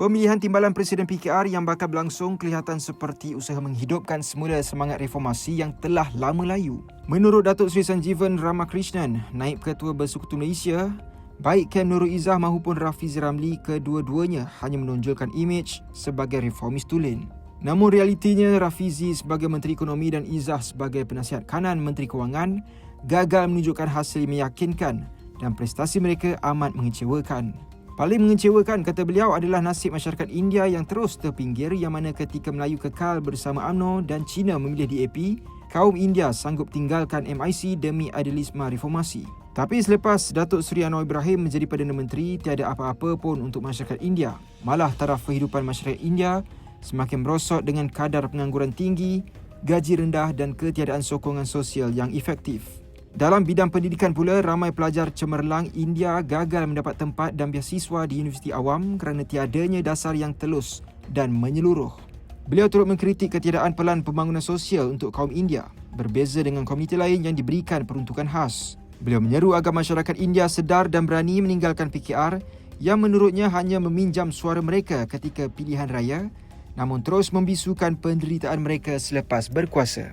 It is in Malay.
Pemilihan timbalan Presiden PKR yang bakal berlangsung kelihatan seperti usaha menghidupkan semula semangat reformasi yang telah lama layu. Menurut Datuk Seri Sanjeevan Ramakrishnan, Naib Ketua Bersekutu Malaysia, baik Kem Nurul Izzah maupun Rafiz Ramli kedua-duanya hanya menonjolkan imej sebagai reformis tulen. Namun realitinya Rafizi sebagai Menteri Ekonomi dan Izzah sebagai penasihat kanan Menteri Kewangan gagal menunjukkan hasil meyakinkan dan prestasi mereka amat mengecewakan. Paling mengecewakan kata beliau adalah nasib masyarakat India yang terus terpinggir yang mana ketika Melayu kekal bersama UMNO dan China memilih DAP, kaum India sanggup tinggalkan MIC demi idealisme reformasi. Tapi selepas Datuk Seri Anwar Ibrahim menjadi Perdana Menteri, tiada apa-apa pun untuk masyarakat India. Malah taraf kehidupan masyarakat India semakin merosot dengan kadar pengangguran tinggi, gaji rendah dan ketiadaan sokongan sosial yang efektif. Dalam bidang pendidikan pula, ramai pelajar cemerlang India gagal mendapat tempat dan beasiswa di universiti awam kerana tiadanya dasar yang telus dan menyeluruh. Beliau turut mengkritik ketiadaan pelan pembangunan sosial untuk kaum India, berbeza dengan komuniti lain yang diberikan peruntukan khas. Beliau menyeru agar masyarakat India sedar dan berani meninggalkan PKR yang menurutnya hanya meminjam suara mereka ketika pilihan raya namun terus membisukan penderitaan mereka selepas berkuasa.